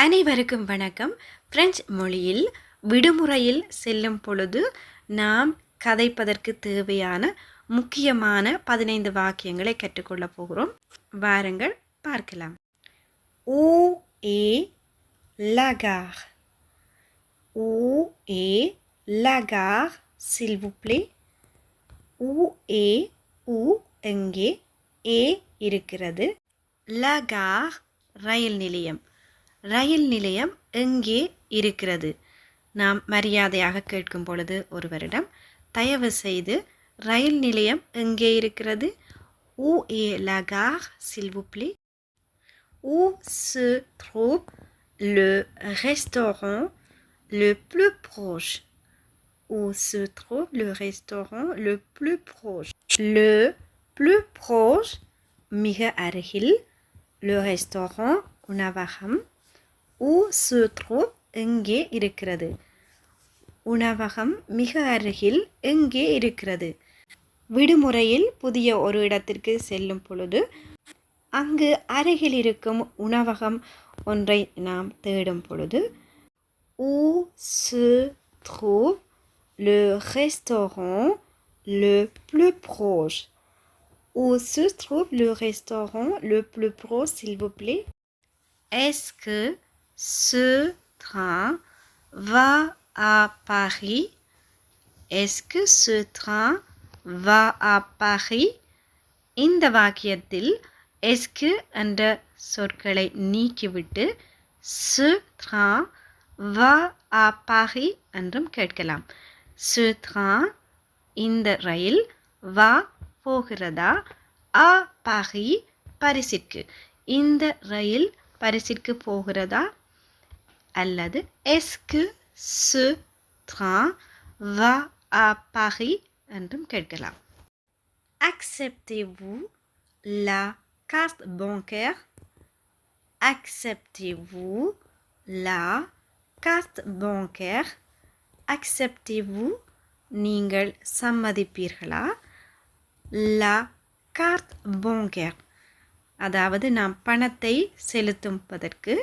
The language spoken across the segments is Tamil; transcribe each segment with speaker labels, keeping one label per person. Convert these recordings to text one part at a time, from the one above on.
Speaker 1: அனைவருக்கும் வணக்கம். பிரெஞ்சு மொழியில் விடுமுறையில் செல்லும் பொழுது நாம் கதைப்பதற்கு தேவையான முக்கியமான பதினைந்து வாக்கியங்களை கற்றுக்கொள்ளப் போகிறோம். வாருங்கள் பார்க்கலாம். ஊ ஏ லகார். ஊ ஏ லகார் சில்வுப்ளே ஊ ஏ ஊ எங்கே ஏ இருக்கிறது. லகார் ரயில் நிலையம். ரயில் நிலையம் எங்கே இருக்கிறது நாம் மரியாதையாக கேட்கும் பொழுது ஒருவரிடம் தயவு செய்து ரயில் நிலையம் எங்கே இருக்கிறது ஊ ஏ லகார் சில்வுப்ளி ஊ சு ட்ரூப் லு restaurant le plus proche où se trouve லு restaurant le plus proche le plus proche மிக அருகில் le restaurant உணவகம் ஊ சூத்ரோ எங்கே இருக்கிறது உணவகம் மிக அருகில் எங்கே இருக்கிறது விடுமுறையில் புதிய ஒரு இடத்திற்கு செல்லும் பொழுது அங்கு அருகில் இருக்கும் உணவகம் ஒன்றை நாம் தேடும் பொழுது ஊ சு த்ரூ le restaurant லு plus proche Où se trouve le restaurant le plus proche, s'il vous plaît Est-ce que ce train va à Paris? Est-ce que ce train va à Paris? இந்த வாக்கியத்தில் எஸ்கு என்ற சொற்களை நீக்கிவிட்டு சு த்ரா வா ஆ பாரி என்றும் கேட்கலாம். சு த்ரா இந்த ரயில் வா போகிறதா? ஆ பாரி பரிசிற்கு. இந்த ரயில் பரிசிற்கு போகிறதா? அல்லது எஸ்கு சு ட்ரான் வா ஆ பாரி என்றும் கேட்கலாம் அக்செப்டேவு லா கார்ட் பேங்கர் அக்செப்டேவு லா கார்ட் பேங்கர் அக்செப்டேவு நீங்கள் சம்மதிப்பீர்களா லா கார்த் பேங்கர் அதாவது நாம் பணத்தை செலுத்தும்பதற்கு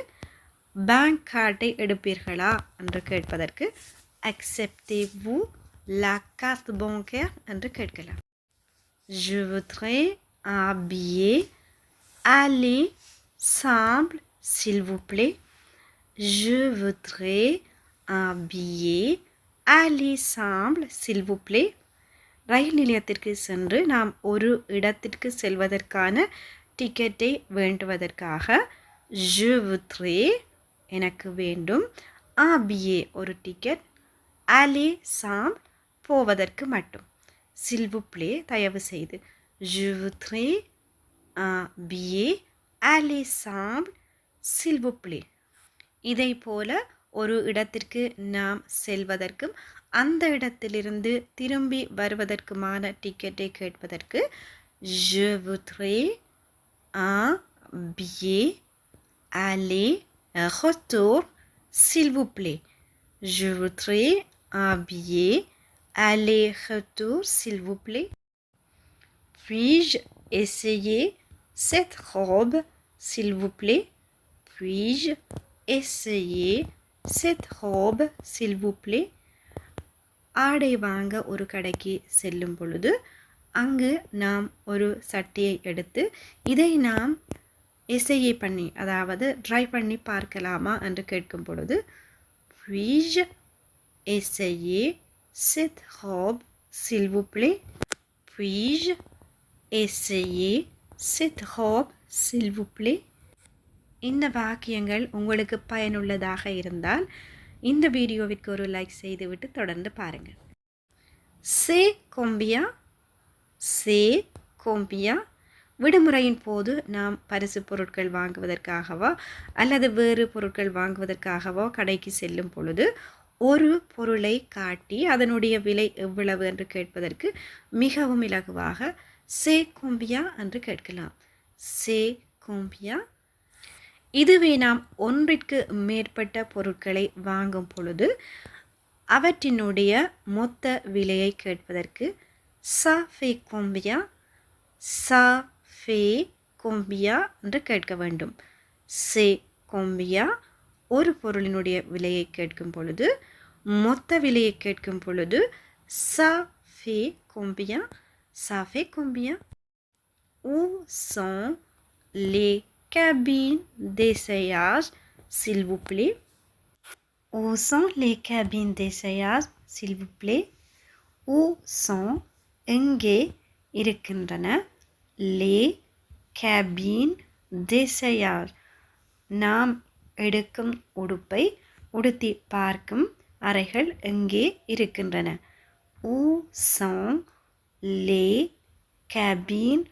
Speaker 1: பேங்க் கார்டை எடுப்பீர்களா என்று கேட்பதற்கு acceptez-vous la carte bancaire என்று கேட்கலாம் Je voudrais un billet aller simple, s'il vous plaît. Je voudrais un billet aller simple, s'il vous plaît. ரயில் நிலையத்திற்கு சென்று நாம் ஒரு இடத்திற்கு செல்வதற்கான டிக்கெட்டை வேண்டுவதற்காக je voudrais எனக்கு வேண்டும் ஆபியே ஒரு டிக்கெட் அலே சாம் போவதற்கு மட்டும் சில்வு பிளே தயவு செய்து ஜுத்ரே பிஏ அலே சாம் சில்வு பிளே இதை போல ஒரு இடத்திற்கு நாம் செல்வதற்கும் அந்த இடத்திலிருந்து திரும்பி வருவதற்குமான டிக்கெட்டை கேட்பதற்கு Je ஆ பிஏ billet retour s'il vous plaît je voudrais un billet aller-retour, s'il vous plaît. Puis-je essayer cette robe, s'il vous plaît Puis-je essayer cette robe, s'il vous plaît ஆடை வாங்க ஒரு கடைக்கு செல்லும் பொழுது அங்கு நாம் ஒரு சட்டையை எடுத்து இதை நாம் எஸ்ஐஏ பண்ணி அதாவது ட்ரை பண்ணி பார்க்கலாமா என்று கேட்கும் பொழுது puis-je essayer cette robe, s'il vous plaît Puis-je essayer cette robe, s'il vous plaît இந்த வாக்கியங்கள் உங்களுக்கு பயனுள்ளதாக இருந்தால் இந்த வீடியோவிற்கு ஒரு லைக் செய்துவிட்டு தொடர்ந்து பாருங்கள். சே கொம்பியா? சே கொம்பியா? விடுமுறையின் போது நாம் பரிசு பொருட்கள் வாங்குவதற்காகவோ அல்லது வேறு பொருட்கள் வாங்குவதற்காகவோ கடைக்கு செல்லும் பொழுது ஒரு பொருளை காட்டி அதனுடைய விலை எவ்வளவு என்று கேட்பதற்கு மிகவும் இலகுவாக சே கும்பியா என்று கேட்கலாம். சே கும்பியா. இதுவே நாம் ஒன்றிற்கு மேற்பட்ட பொருட்களை வாங்கும் பொழுது அவற்றினுடைய மொத்த விலையை கேட்பதற்கு சா ஃபே கோம்பியா சா ஃபே கொம்பியா என்று கேட்க வேண்டும் சே கொம்பியா ஒரு பொருளினுடைய விலையை கேட்கும் பொழுது மொத்த விலையை கேட்கும் பொழுது சா ஃபே கொம்பியா சா ஃபே கொம்பியா ஊ சா லே கேபின் தேசையாஸ் சில்வு vous plaît Où sont les cabines d'essayage, s'il vous plaît எங்கே இருக்கின்றன லே கேபின் தேசையார் நாம் எடுக்கும் உடுப்பை உடுத்தி பார்க்கும் அறைகள் எங்கே இருக்கின்றன ஊ sont les cabines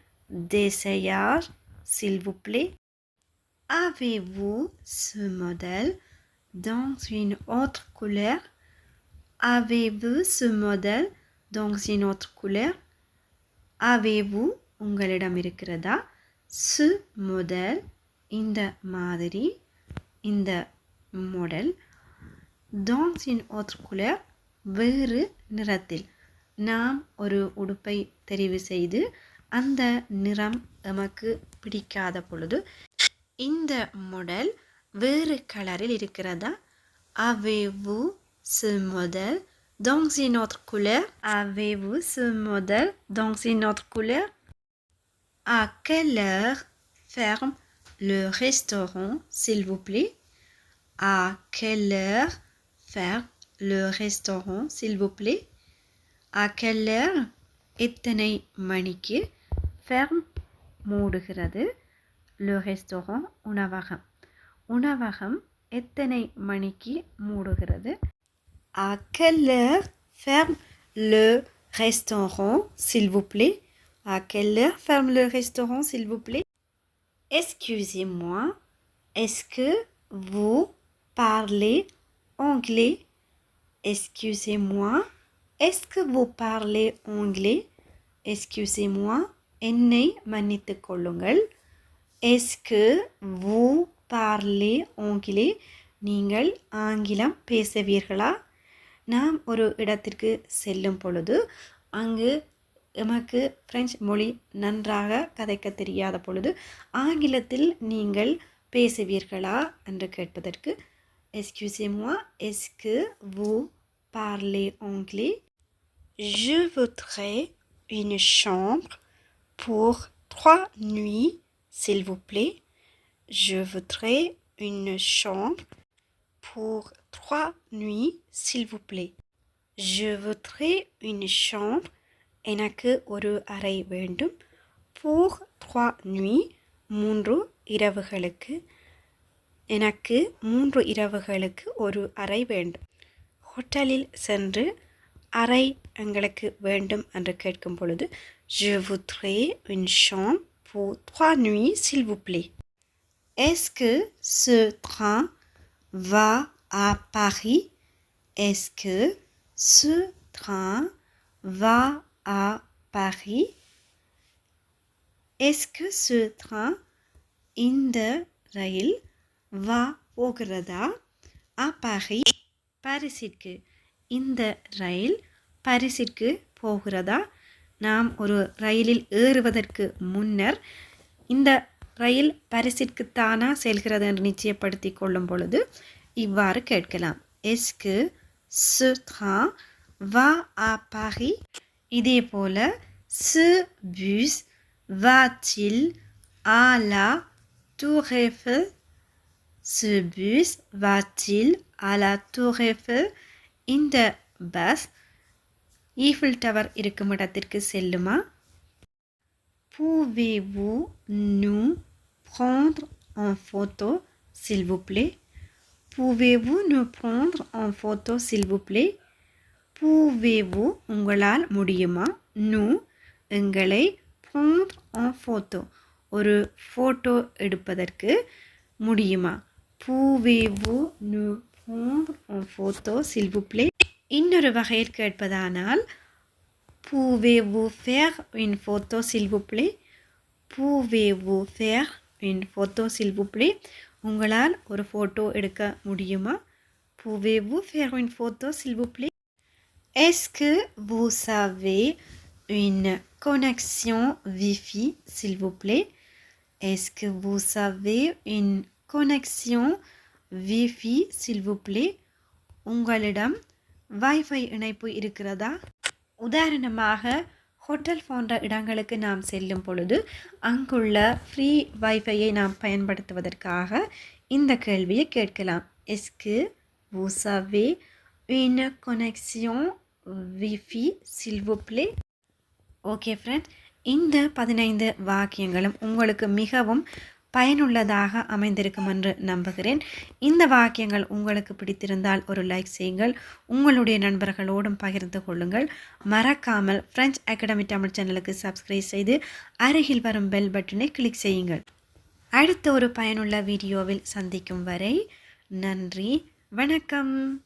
Speaker 1: d'essayage s'il vous plaît Avez-vous ce modèle dans une autre couleur Avez-vous ce modèle dans une autre couleur Avez-vous உங்களிடம் இருக்கிறதா? சு முதல் இந்த மாதிரி இந்த மாடல் டான்ஸ் இன் autre வேறு நிறத்தில். நாம் ஒரு உடுப்பை தெரிவு செய்து அந்த நிறம் நமக்கு பிடிக்காத பொழுது இந்த மாடல் வேறு கலரில் இருக்கிறதா? Avez-vous ce modèle dans une autre couleur Avez-vous ce modèle dans une autre couleur À quelle heure ferme le restaurant, s'il vous plaît À quelle heure ferme le restaurant, s'il vous plaît À quelle heure எத்தனை மணிக்கு ஃபெர்ம் மூடுகிறது le restaurant உணவகம் உணவகம் எத்தனை மணிக்கு மூடுகிறது À quelle heure ferme le restaurant, s'il vous plaît À quelle heure ferme le restaurant, s'il vous plaît Excusez-moi, est-ce que vous parlez anglais Excusez-moi, est-ce que vous parlez anglais Excusez-moi, என்னை மன்னித்துக் கொள்ளுங்கள் est-ce que vous parlez anglais நீங்கள் ஆங்கிலம் பேசுவீர்களா நாம் ஒரு இடத்திற்கு செல்லும் பொழுது அங்கு எமக்கு பிரெஞ்சு மொழி நன்றாக கதைக்க தெரியாத பொழுது ஆங்கிலத்தில் நீங்கள் பேசுவீர்களா என்று கேட்பதற்கு எஸ்கியூசேமோா எஸ்கு vous parlez anglais Je voudrais une chambre pour trois nuits, s'il vous plaît. Je voudrais une chambre pour trois nuits, s'il vous plaît. Je voudrais une chambre எனக்கு ஒரு அறை வேண்டும் pour trois nuits மூன்று இரவுகளுக்கு எனக்கு மூன்று இரவுகளுக்கு ஒரு அறை வேண்டும் ஹோட்டலில் சென்று அறை எங்களுக்கு வேண்டும் என்று கேட்கும் பொழுது je voudrais une chambre pour trois nuits s'il vous plaît est-ce que ce train va à Paris est-ce que ce train va à Paris. Est-ce que ce train இந்த ரயில் வா போகிறதா ஆ பாரி பாரிஸிற்கு இந்த ரயில் பாரிஸிற்கு போகிறதா நாம் ஒரு ரயிலில் ஏறுவதற்கு முன்னர் இந்த ரயில் பாரிஸிற்குத்தானா செல்கிறது என்று நிச்சயப்படுத்தி கொள்ளும் பொழுது இவ்வாறு கேட்கலாம். எஸ்கு ce வா ஆ à இதே போல ce bus va-t-il à la Tour Eiffel Ce bus va-t-il à la Tour Eiffel இந்த பஸ் ஈஃபில் டவர் இருக்கும் இடத்திற்கு செல்லுமா Pouvez-vous nous prendre en photo, s'il vous plaît Pouvez-vous nous prendre en photo, s'il vous plaît பூவேவு உங்களால் முடியுமா நூ எங்களை போந்த் ஆன் ஃபோட்டோ ஒரு ஃபோட்டோ எடுப்பதற்கு முடியுமா பூவேவு நு போந்த் ஆன் ஃபோட்டோ சில்வு பிளே இன்னொரு வகையில் கேட்பதானால் பூவேவு ஃபேர் இன் ஃபோட்டோ சில்வு பிளே பூவேவு ஃபேர் இன் ஃபோட்டோ சில்வு பிளே உங்களால் ஒரு ஃபோட்டோ எடுக்க முடியுமா பூவேவு ஃபேர் இன் ஃபோட்டோ சில்வு பிளே Est-ce que vous savez une connexion Wi-Fi, s'il vous plaît? Est-ce que vous savez une connexion விஃபி சில்வுப்ளே உங்களிடம் வைஃபை இணைப்பு இருக்கிறதா? உதாரணமாக ஹோட்டல் போன்ற இடங்களுக்கு நாம் செல்லும் பொழுது அங்குள்ள ஃப்ரீ வைஃபையை நாம் பயன்படுத்துவதற்காக இந்த கேள்வியை கேட்கலாம். எஸ்கு vous savez une connexion விஃபி s'il ஓகே ஃப்ரெண்ட் இந்த பதினைந்து வாக்கியங்களும் உங்களுக்கு மிகவும் பயனுள்ளதாக அமைந்திருக்கும் என்று நம்புகிறேன். இந்த வாக்கியங்கள் உங்களுக்கு பிடித்திருந்தால் ஒரு லைக் செய்யுங்கள். உங்களுடைய நண்பர்களோடும் பகிர்ந்து கொள்ளுங்கள். மறக்காமல் ஃப்ரெஞ்ச் அகாடமி தமிழ் சேனலுக்கு சப்ஸ்கிரைப் செய்து அருகில் வரும் பெல் பட்டனை கிளிக் செய்யுங்கள். அடுத்த ஒரு பயனுள்ள வீடியோவில் சந்திக்கும் வரை நன்றி. வணக்கம்.